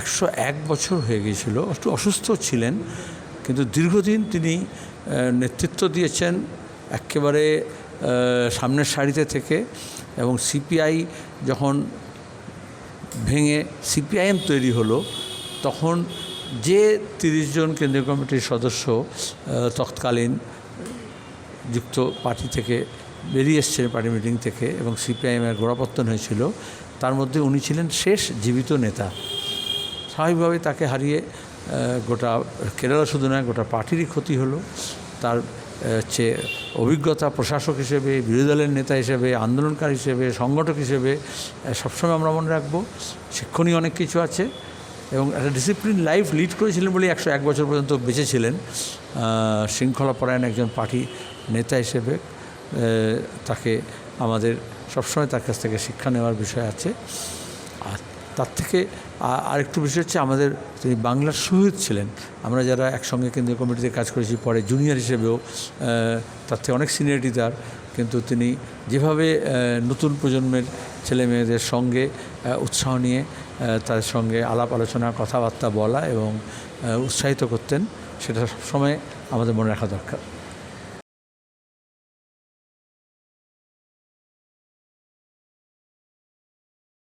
একশো এক বছর হয়ে গিয়েছিল, একটু অসুস্থ ছিলেন, কিন্তু দীর্ঘদিন তিনি নেতৃত্ব দিয়েছেন একেবারে সামনের সারিতে থেকে এবং সিপিআই যখন ভেঙে সিপিআইএম তৈরি হলো, তখন যে তিরিশ জন কেন্দ্রীয় কমিটির সদস্য তৎকালীন যুক্ত পার্টি থেকে বেরিয়ে এসছেন পার্টি মিটিং থেকে এবং সিপিআইএমের গোড়াপত্তন হয়েছিল, তার মধ্যে উনি ছিলেন শেষ জীবিত নেতা। স্বাভাবিকভাবে তাকে হারিয়ে গোটা কেরালা শুধু নয় গোটা পার্টিরই ক্ষতি হলো। তার হচ্ছে অভিজ্ঞতা প্রশাসক হিসেবে বিরোধী দলের নেতা হিসেবে আন্দোলনকারী হিসেবে সংগঠক হিসেবে সবসময় আমরা মনে রাখব শিক্ষণীয় অনেক কিছু আছে এবং একটা ডিসিপ্লিন লাইফ লিড করেছিলেন বলে একশো এক বছর পর্যন্ত বেঁচে ছিলেন আহ, শৃঙ্খলাপরায়ণ একজন পার্টি নেতা হিসেবে তাকে আমাদের সবসময় তার কাছ থেকে শিক্ষা নেওয়ার বিষয় আছে। আর তার থেকে আরেকটু বিষয় হচ্ছে আমাদের তিনি বাংলার শহীদ ছিলেন। আমরা যারা একসঙ্গে কেন্দ্রীয় কমিটিতে কাজ করেছি, পরে জুনিয়র হিসেবেও তার থেকে অনেক সিনিয়রিটি তার। কিন্তু তিনি যেভাবে নতুন প্রজন্মের ছেলে মেয়েদের সঙ্গে উৎসাহ নিয়ে তাদের সঙ্গে আলাপ আলোচনা, কথাবার্তা বলা এবং উৎসাহিত করতেন, সেটা সবসময় আমাদের মনে রাখা দরকার।